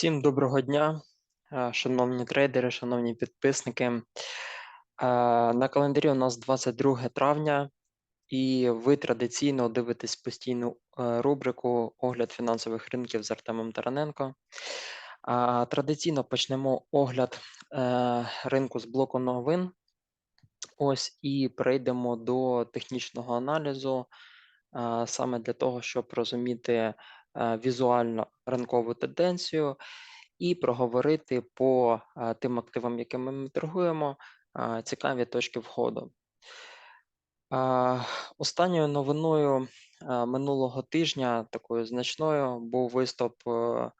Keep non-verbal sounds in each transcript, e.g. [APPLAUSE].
Всім доброго дня, е, шановні трейдери, шановні підписники. Е, На календарі у нас 22 травня, і ви традиційно дивитесь постійну е, рубрику Огляд фінансових ринків з Артемом Тараненко. Традиційно почнемо огляд ринку з блоку новин. Ось і перейдемо до технічного аналізу, саме для того, щоб розуміти візуально ринкову тенденцію і проговорити по е, тим активам, якими ми торгуємо, е, цікаві точки входу. Е, Останньою новиною е, минулого тижня, такою значною, був виступ е, е,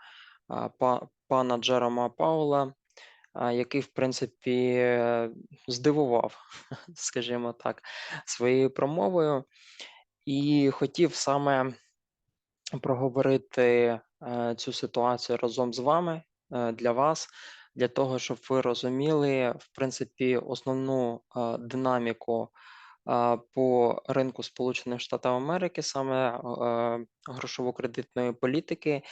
па- пана Джерома Паула, е, який, в принципі, е, здивував, [LAUGHS] скажімо так, своєю промовою, і хотів саме проговорити е, цю ситуацію разом з вами е, для вас, для того, щоб ви розуміли, в принципі, основну е, динаміку по ринку Сполучених Штатів Америки, саме грошово-кредитної політики,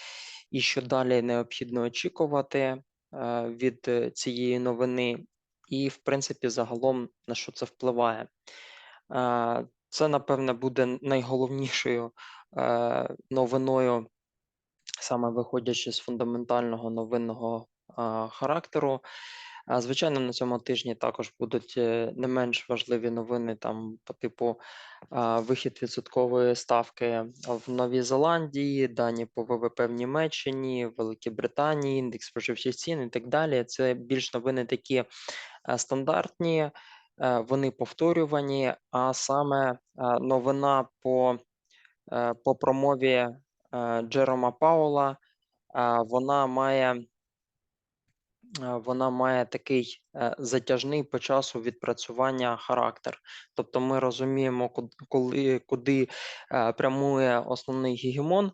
і що далі необхідно очікувати від цієї новини, і, в принципі, загалом на що це впливає. Це, напевне, буде найголовнішою новиною, саме виходячи з фундаментального новинного е, характеру. Звичайно, на цьому тижні також будуть е, не менш важливі новини там по типу вихід відсоткової ставки в Новій Зеландії, дані по ВВП в Німеччині, Великій Британії, індекс споживчих цін і так далі. Це більш новини такі е, стандартні, е, вони повторювані, а саме е, новина по, е, по промові е, Джерома Паула, е, вона має е, вона має такий е, затяжний по часу відпрацювання характер. Тобто ми розуміємо, коли, куди е, прямує основний гегемон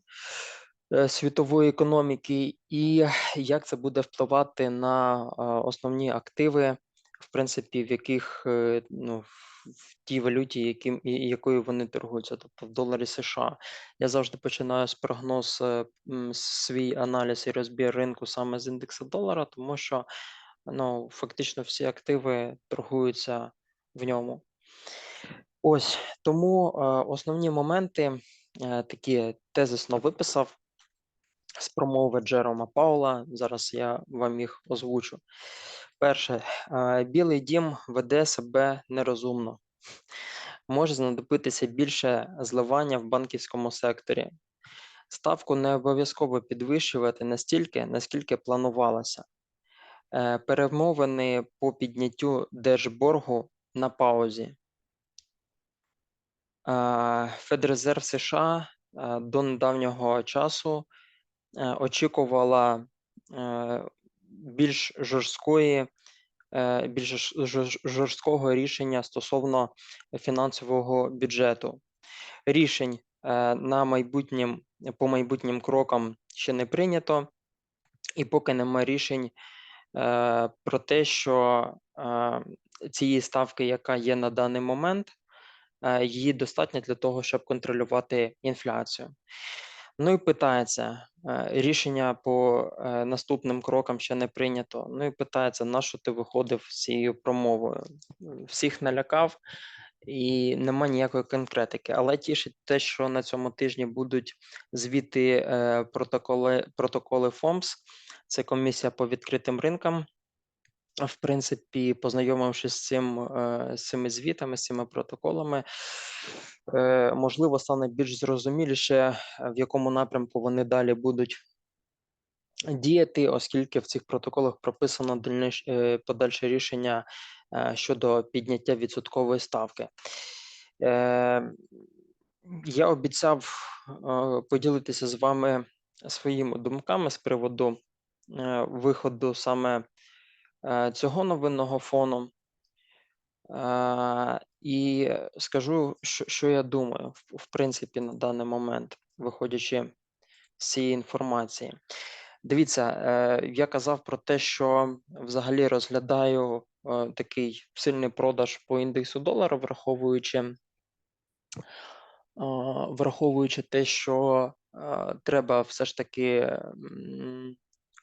е, світової економіки, і як це буде впливати на е, основні активи, в принципі, в яких е, ну, в- тій валюті, яким, якою вони торгуються, тобто в доларі США. Я завжди починаю з прогноз е, свій аналіз і розбір ринку саме з індексу долара, тому що ну, фактично всі активи торгуються в ньому. Ось тому е, основні моменти е, такі тезисно виписав з промови Джерома Паула. Зараз я вам їх озвучу. Перше, Білий дім веде себе нерозумно. Може знадобитися більше зливання в банківському секторі. Ставку не обов'язково підвищувати настільки, наскільки планувалося. Е, Перемовини по підняттю держборгу на паузі. Федрезерв США е, до недавнього часу е, очікувала більш жорсткої, е, більш жорс- жорс- жорсткого рішення стосовно фінансового бюджету. Рішень е, на майбутнім по майбутнім крокам ще не прийнято, і поки немає рішень е, про те, що цієї ставки, яка є на даний момент, її достатньо для того, щоб контролювати інфляцію. Ну і питається, е, рішення по е, наступним крокам ще не прийнято. Ну і питається, на що ти виходив з цією промовою? Всіх налякав і нема ніякої конкретики. Але тішить те, що на цьому тижні будуть звіти е, протоколи, протоколи ФОМС, це комісія по відкритим ринкам. В принципі, познайомившись з цим е, з цими звітами, з цими протоколами, е, можливо, стане більш зрозуміліше, в якому напрямку вони далі будуть діяти, оскільки в цих протоколах прописано е, подальше рішення щодо підняття відсоткової ставки. Я обіцяв поділитися з вами своїми думками з приводу виходу саме цього новинного фону. Е, І скажу, що, я думаю, в, принципі, на даний момент, виходячи з цієї інформації. Дивіться, е, я казав про те, що взагалі розглядаю е, такий сильний продаж по індексу долара, враховуючи, е, враховуючи те, що е, треба все ж таки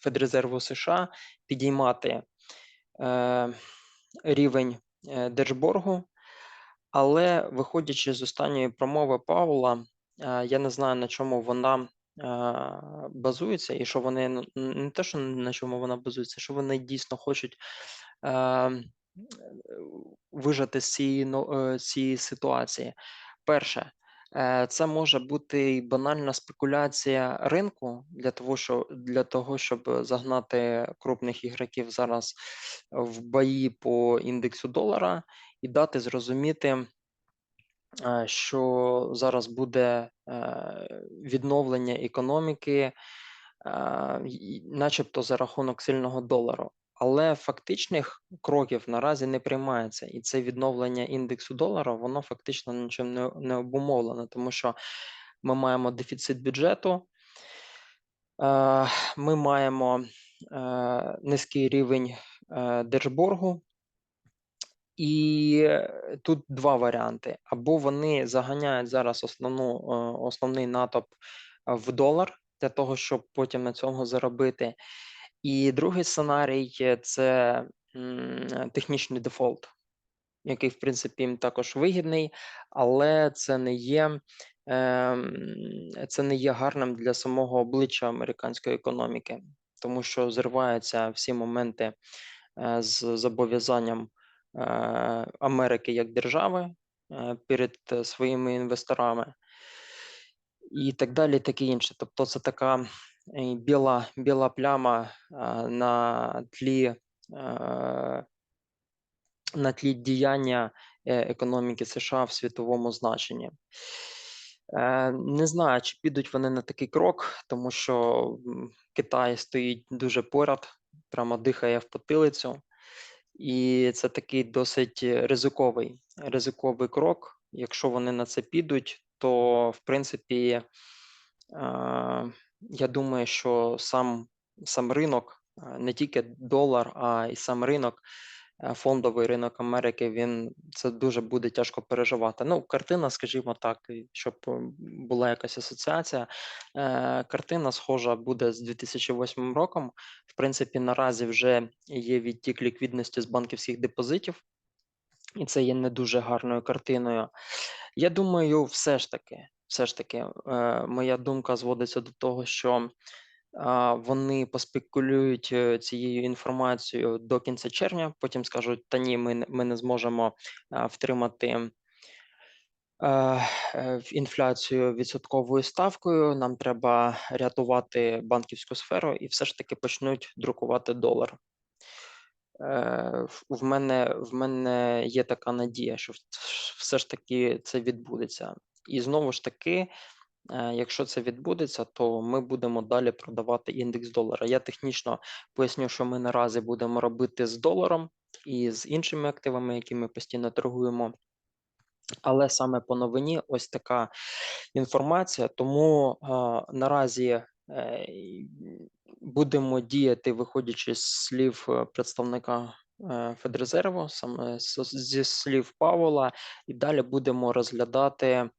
Федрезерву США підіймати е, рівень е, держборгу, але виходячи з останньої промови Паула, е, я не знаю, на чому вона е, базується, і що вони ну, не те, що на чому вона базується, що вони дійсно хочуть е, вижати з цієї, е, цієї ситуації. Перше, е, це може бути і банальна спекуляція ринку для того, що для того, щоб загнати крупних ігроків зараз в бої по індексу долара і дати зрозуміти, е, що зараз буде е, відновлення економіки, е, начебто за рахунок сильного долару. Але фактичних кроків наразі не приймається, і це відновлення індексу долара, воно фактично нічим не, не обумовлено, тому що ми маємо дефіцит бюджету, е, ми маємо е, низький рівень е, держборгу, і тут два варіанти: або вони заганяють зараз основну, основний натовп е, в долар для того, щоб потім на цьому заробити. І другий сценарій е, це технічний дефолт, який, в принципі, їм також вигідний, але це не є. ем, Це не є гарним для самого обличчя американської економіки, тому що зриваються всі моменти е, з зобов'язанням е, Америки як держави е, перед е, своїми інвесторами, і так далі, і таке інше. Тобто, це така е, біла, біла пляма на тлі. На тлі діяння економіки США в світовому значенні. Е, Не знаю, чи підуть вони на такий крок, тому що Китай стоїть дуже поряд, прямо дихає в потилицю, і це такий досить ризиковий, ризиковий крок. Якщо вони на це підуть, то в принципі, я думаю, що сам, сам ринок, не тільки долар, а й сам ринок фондовий ринок Америки, він це дуже буде тяжко переживати. Ну, картина, скажімо так, щоб була якась асоціація. е, Картина схожа буде з 2008 роком. В принципі, наразі вже є відтік ліквідності з банківських депозитів, і це є не дуже гарною картиною. Я думаю, все ж таки, все ж таки, е, моя думка зводиться до того, що вони поспекулюють е, цією інформацією до кінця червня, потім скажуть: та ні, ми, не- зможемо втримати е, е, в інфляцію відсотковою ставкою. Нам треба рятувати банківську сферу, і все ж таки почнуть друкувати долар. В мене, в мене є така надія, що все ж таки це відбудеться. І знову ж таки, Е, Якщо це відбудеться, то ми будемо далі продавати індекс долара. Я технічно поясню, що ми наразі будемо робити з доларом і з іншими активами, які ми постійно торгуємо. Але саме по новині ось така інформація. Тому а, наразі е, будемо діяти, виходячи з слів е, представника е, Федрезерву, саме зі слів Павла, і далі будемо розглядати е,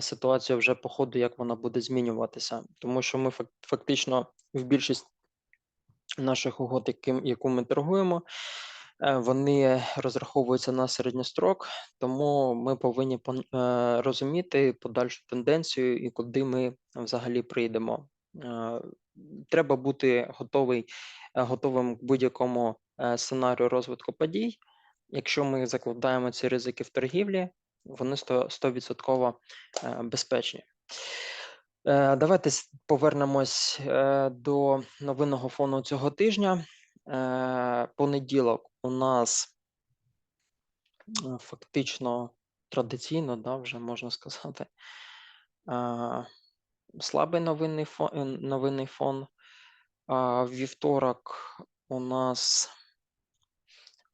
ситуацію вже по ходу, як вона буде змінюватися, тому що ми фак- фактично в більшість наших угод, яким, яку ми торгуємо, е, вони розраховуються на середньострок, тому ми повинні е, розуміти подальшу тенденцію і куди ми взагалі прийдемо. Е, Треба бути готовий, е, готовим к будь-якому е, сценарію розвитку подій. Якщо ми закладаємо ці ризики в торгівлі, вони 100%, 100% е, безпечні. Е, Давайте повернемось е, до новинного фону цього тижня. Понеділок у нас фактично традиційно, да, вже можна сказати, слабий новинний фон, новинний фон. Вівторок у нас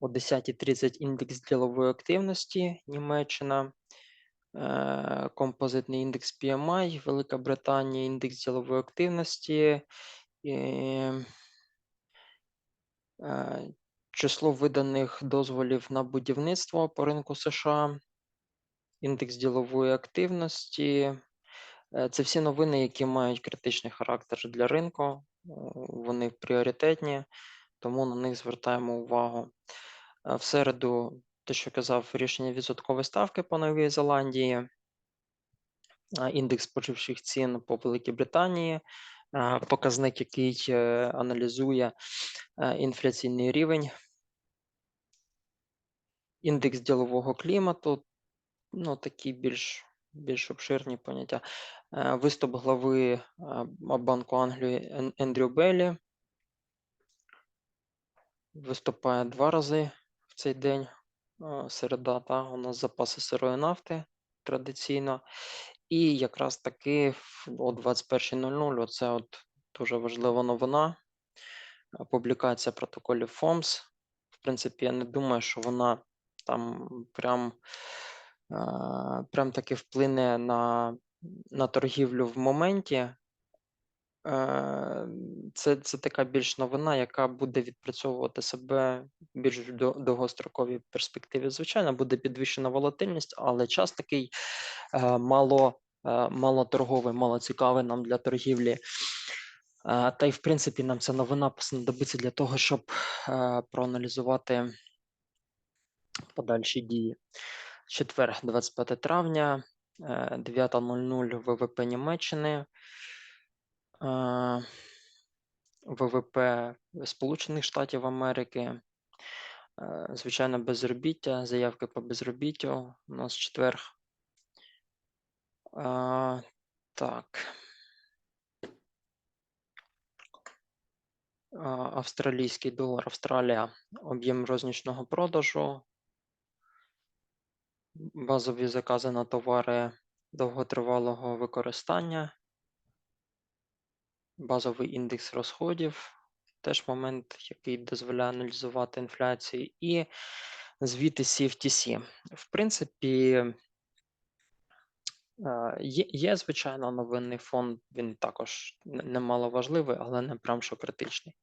о 10.30 індекс ділової активності Німеччина, е, композитний індекс PMI, Велика Британія, індекс ділової активності, е, число виданих дозволів на будівництво по ринку США, індекс ділової активності, Е, Це всі новини, які мають критичний характер для ринку. Вони пріоритетні, тому на них звертаємо увагу. В середу, те, що казав, рішення відсоткової ставки по Новій Зеландії, індекс споживчих цін по Великій Британії, показник, який е, аналізує е, інфляційний рівень, індекс ділового клімату, ну такі більш, більш обширні поняття. Е, Виступ глави Банку Англії Ендрю Беллі. Виступає два рази цей день. Середа, та, у нас запаси сирої нафти традиційно. І якраз таки о 21.00 оце от дуже важлива новина. Публікація протоколів ФОМС. В принципі, я не думаю, що вона там прям, прям таки вплине на, на торгівлю в моменті. Е, Це, це така більш новина, яка буде відпрацьовувати себе більш в до- довгостроковій перспективі. Звичайно, буде підвищена волатильність, але час такий е, мало, е, малоторговий, малоцікавий нам для торгівлі. Та й в принципі нам ця новина знадобиться для того, щоб проаналізувати подальші дії. Четвер, 25 травня, е, 9.00 ВВП Німеччини. ВВП Сполучених Штатів Америки. Е, Звичайно, безробіття, заявки по безробіттю у нас четвер. Так. Австралійський долар, Австралія, об'єм рознічного продажу. Базові закази на товари довготривалого використання. Базовий індекс розходів, теж момент, який дозволяє аналізувати інфляцію, і звіти CFTC. В принципі, е, є, є звичайно новинний фон, він також не- немало важливий, але не прям що критичний.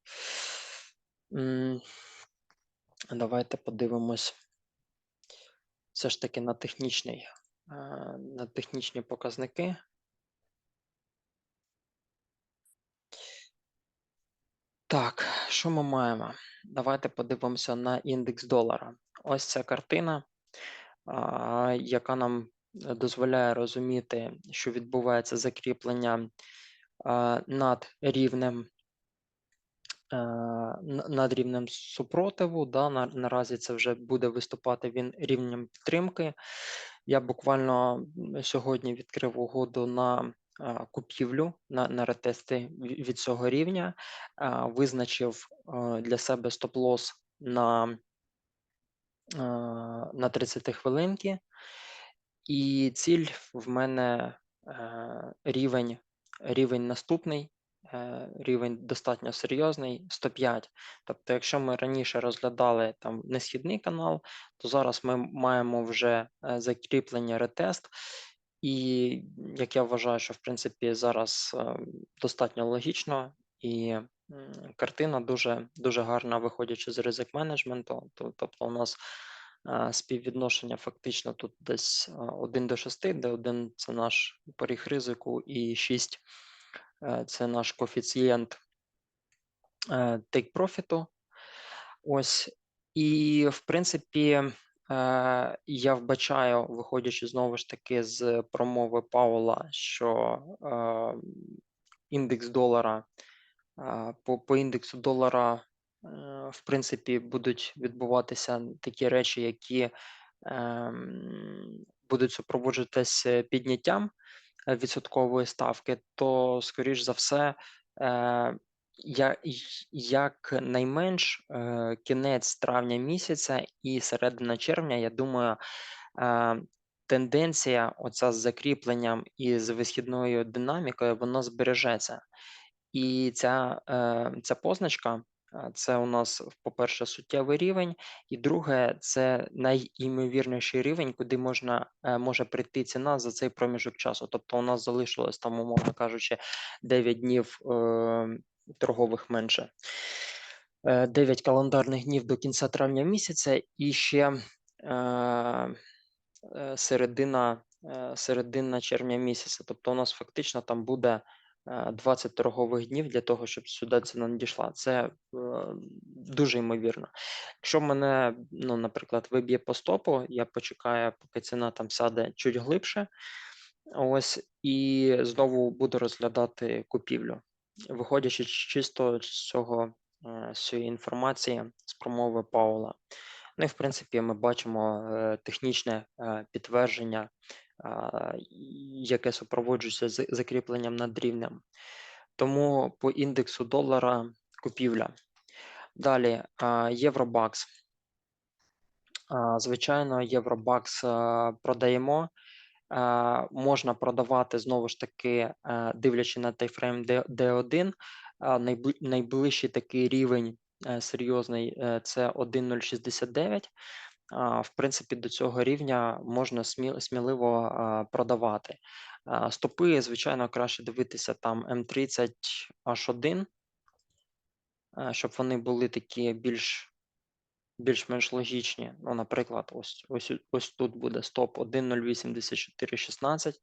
Давайте подивимось все ж таки на технічний, е, на технічні показники. Так, що ми маємо? Давайте подивимося на індекс долара. Ось ця картина, яка нам е, дозволяє розуміти, що відбувається закріплення над рівнем. е, Над рівнем супротиву, да, наразі це вже буде виступати він рівнем підтримки. Я буквально сьогодні відкрив угоду на купівлю на, на ретести від цього рівня, визначив для себе стоп-лосс на, на 30 хвилинки, і ціль в мене е, рівень, рівень наступний. е, Рівень достатньо серйозний 105. Тобто, якщо ми раніше розглядали там несхідний канал, то зараз ми маємо вже е, закріплення ретест, і як я вважаю, що в принципі зараз е, достатньо логічно і картина дуже, дуже гарна, виходячи з ризик менеджменту. Тобто, у нас е, співвідношення фактично тут десь е, 1 до 6, де 1 це наш поріг ризику, і 6 е, це наш коефіцієнт е, take профіту. Ось. І, в принципі, е, я вбачаю, виходячи знову ж таки з промови Паула, що е, індекс долара е, по, по індексу долара, е, в принципі, будуть відбуватися такі речі, які ем, будуть супроводжуватися підняттям е, відсоткової ставки, то, скоріш за все, е, я, як найменш е, кінець травня місяця і середина червня, я думаю, е, тенденція оця з закріпленням і з висхідною динамікою, вона збережеться. І ця, е, ця позначка це у нас, по-перше, суттєвий рівень, і друге, це найімовірніший рівень, куди можна може прийти ціна за цей проміжок часу. Тобто, у нас залишилось там, умовно кажучи, 9 днів торгових менше. 9 календарних днів до кінця травня місяця, і ще е, е, середина е, середина червня місяця. Тобто у нас фактично там буде е, 20 торгових днів для того, щоб сюди ціна надійшла. Це е, дуже ймовірно. Якщо мене, ну, наприклад, виб'є по стопу, я почекаю, поки ціна там сяде чуть глибше. Ось і знову буду розглядати купівлю, виходячи чисто з цього е, з цієї інформації з промови Паула. Ну і в принципі, ми бачимо е, технічне е, підтвердження, яке супроводжується з закріпленням над рівнем. Тому по індексу долара купівля. Далі Євробакс. Звичайно, Євробакс продаємо. Можна продавати знову ж таки, а, дивлячи на тайфрейм D- D1. Найближчий такий рівень е, серйозний е, це 1.069. В принципі, до цього рівня можна сміливо продавати. Стопи, звичайно, краще дивитися там М30 H1, щоб вони були такі більш більш-менш логічні. Ну, наприклад, ось ось ось тут буде стоп 1.08416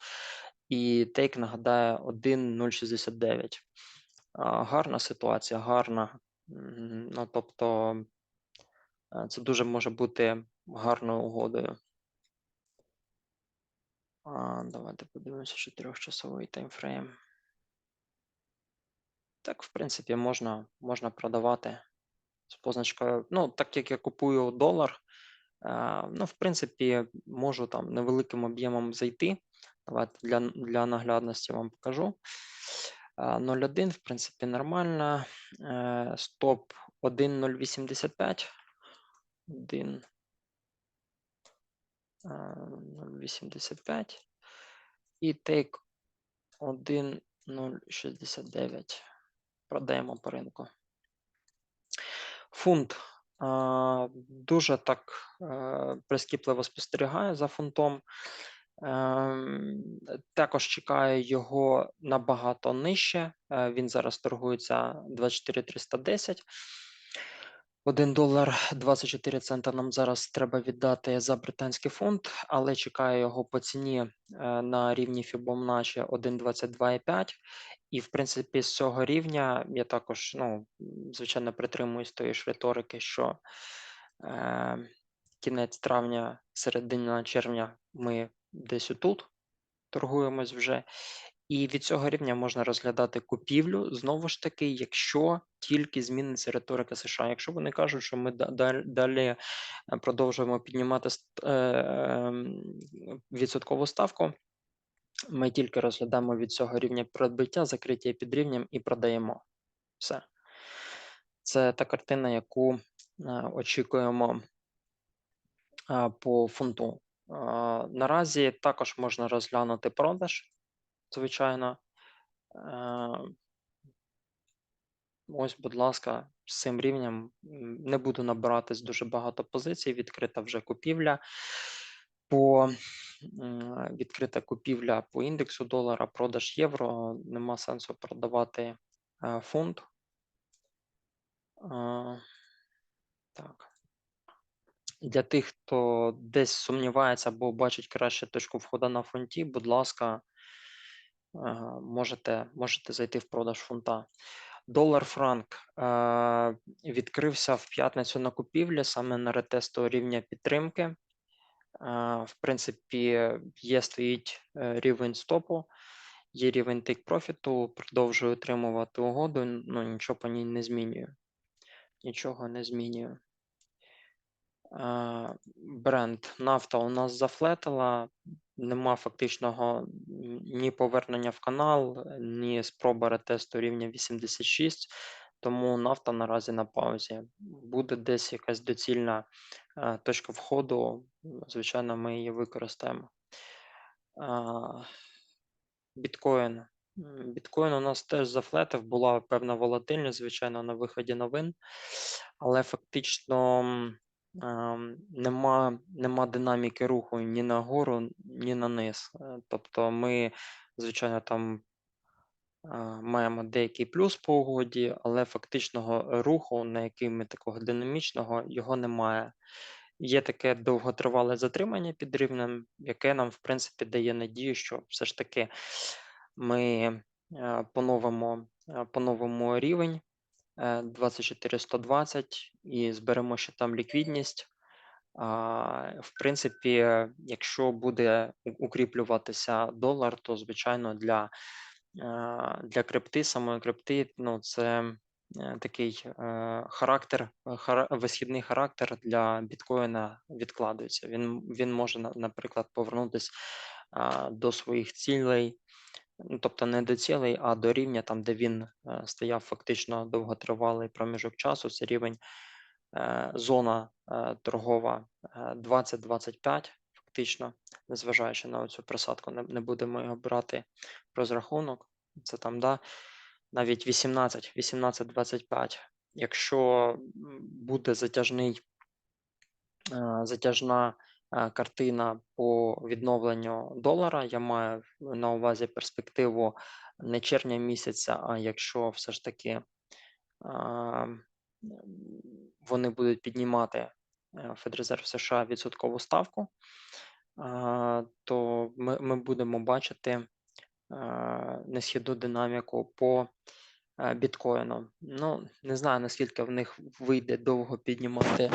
і тейк нагадає 1.069. Гарна ситуація, гарна. Ну, тобто, е, це дуже може бути гарною угодою. А, Давайте подивимося чотирьохчасовий таймфрейм. Так, в принципі, можна, можна продавати з позначкою. Ну, так як я купую долар, е, ну, в принципі, можу там невеликим об'ємом зайти. Давайте для, для наглядності вам покажу. Е, 0,1, в принципі, нормально. Е, Стоп 1,085. 1, е, 0,85. І тейк 1,069. Продаємо по ринку. Фунт. Дуже так е, прискіпливо спостерігає за фунтом. Ем, Також чекає його набагато нижче. Е, Він зараз торгується 24,310. 1 долар 24 цента нам зараз треба віддати за британський фунт, але чекаю його по ціні е, на рівні Fibonacci 1,22,5. І, в принципі, з цього рівня я також, ну, звичайно, притримуюсь тої ж риторики, що е, кінець травня, середина червня ми десь отут торгуємось вже. І від цього рівня можна розглядати купівлю знову ж таки, якщо тільки зміниться риторика США. Якщо вони кажуть, що ми далі е, продовжуємо піднімати е, ем, відсоткову ставку, ми тільки розглядаємо від цього рівня придбиття, закриття під рівнем і продаємо. Все. Це та картина, яку е, очікуємо по фунту. Наразі також можна розглянути продаж, звичайно. Е, Ось, будь ласка, з цим рівнем не буду набиратись дуже багато позицій. Відкрита вже купівля по відкрита купівля по індексу долара, продаж євро. Нема сенсу продавати е, фунт. Е, Так. Для тих, хто десь сумнівається або бачить краще точку входу на фунті, будь ласка, можете, можете зайти в продаж фунта. Долар франк відкрився в п'ятницю на купівлі саме на ретесту рівня підтримки. В принципі, є стоїть е, рівень стопу, є рівень тейк профіту, продовжую отримувати угоду, ну нічого по ній не змінюю. Нічого не змінюю. Бренд нафта у нас зафлетила, нема фактичного ні повернення в канал, ні спроби ретесту рівня 86, тому нафта наразі на паузі. Буде десь якась доцільна е, точка входу, звичайно, ми її використаємо. Біткоін. Біткоін у нас теж зафлетив, була певна волатильність, звичайно, на виході новин, але фактично нема, нема динаміки руху ні нагору, ні на низ. Е, Тобто ми, звичайно, там е, маємо деякий плюс по угоді, але фактичного руху, на який ми такого динамічного, його немає. Є таке довготривале затримання під рівнем, яке нам, в принципі, дає надію, що все ж таки ми е, поновимо, поновимо рівень 24120 і зберемо ще там ліквідність. В принципі, е, якщо буде укріплюватися долар, то звичайно для, е, для крипти, самої крипти, ну це е, такий е, характер, е, висхідний характер для біткоїна відкладується. Він, він може, наприклад, повернутися до своїх цілей, ну, тобто не до цілей, а до рівня, там, де він е, стояв фактично довготривалий проміжок часу. Це рівень е, зона е, торгова е, 20-25, фактично, незважаючи на цю просадку, не, не будемо його брати в розрахунок. Це там, да, навіть 18, 18-25. Якщо буде затяжний, затяжна картина по відновленню долара, я маю на увазі перспективу не червня місяця, а якщо все ж таки вони будуть піднімати е, Федрезерв США відсоткову ставку, то ми, ми будемо бачити несхідну динаміку по е, біткоїну. Ну, не знаю, наскільки в них вийде довго піднімати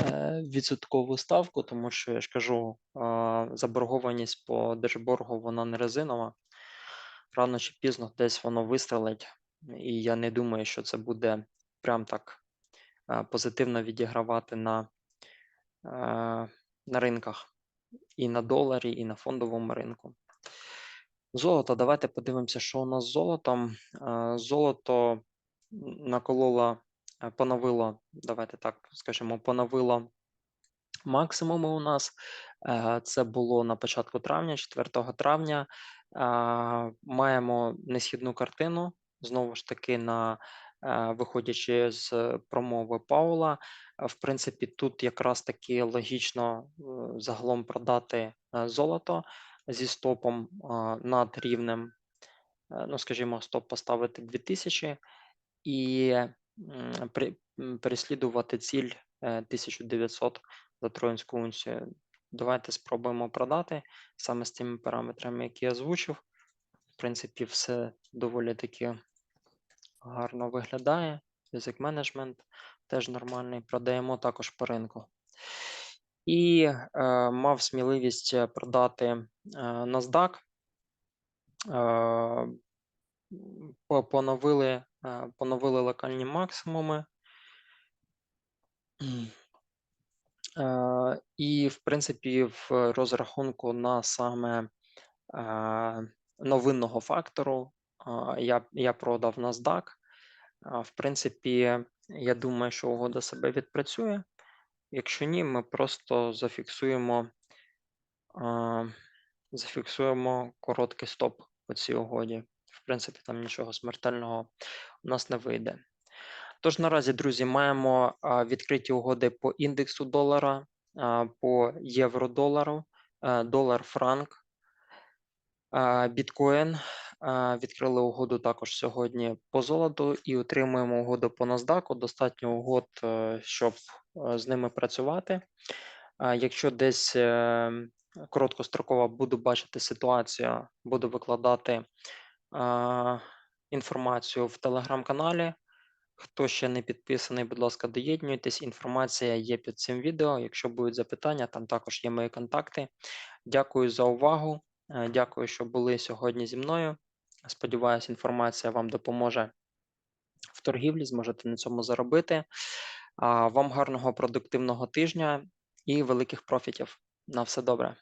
е, відсоткову ставку, тому що я ж кажу, заборгованість по держборгу вона не резинова. Рано чи пізно десь воно вистрелить, і я не думаю, що це буде прям так е, позитивно відігравати на, е, на ринках і на доларі, і на фондовому ринку. Золото, давайте подивимося, що у нас з золотом. Е, Золото накололо, е, поновило, давайте так скажемо, поновило максимуми у нас. Е, Це було на початку травня, 4 травня. Маємо несхідну картину. Знову ж таки, на виходячи з промови Паула, в принципі, тут якраз таки логічно загалом продати золото зі стопом е, над рівнем, е, ну скажімо, стоп поставити 2000 і переслідувати ціль е, 1900 за троянську унцію. Давайте спробуємо продати саме з тими параметрами, які я озвучив. В принципі, все доволі таки гарно виглядає. Язик менеджмент теж нормальний. Продаємо також по ринку. І е, мав сміливість е, продати е, NASDAQ. Е, поновили, е, поновили локальні максимуми. Е, І, в принципі, в розрахунку на саме е, новинного фактору е, я, я продав NASDAQ. В принципі, я думаю, що угода себе відпрацює. Якщо ні, ми просто зафіксуємо, е, зафіксуємо короткий стоп по цій угоді. В принципі, там нічого смертельного у нас не вийде. Тож наразі, друзі, маємо а, відкриті угоди по індексу долара, а, по євро-долару, а, долар-франк, а, біткоін. А, Відкрили угоду також сьогодні по золоту і отримуємо угоду по NASDAQ. Достатньо угод, е, щоб е, з ними працювати. Якщо десь е, короткостроково буду бачити ситуацію, буду викладати інформацію в телеграм-каналі. Хто ще не підписаний, будь ласка, доєднуйтесь. Інформація є під цим відео. Якщо будуть запитання, там також є мої контакти. Дякую за увагу. Е, Дякую, що були сьогодні зі мною. Сподіваюсь, інформація вам допоможе в торгівлі, зможете на цьому заробити. Вам гарного продуктивного тижня і великих профітів. На все добре.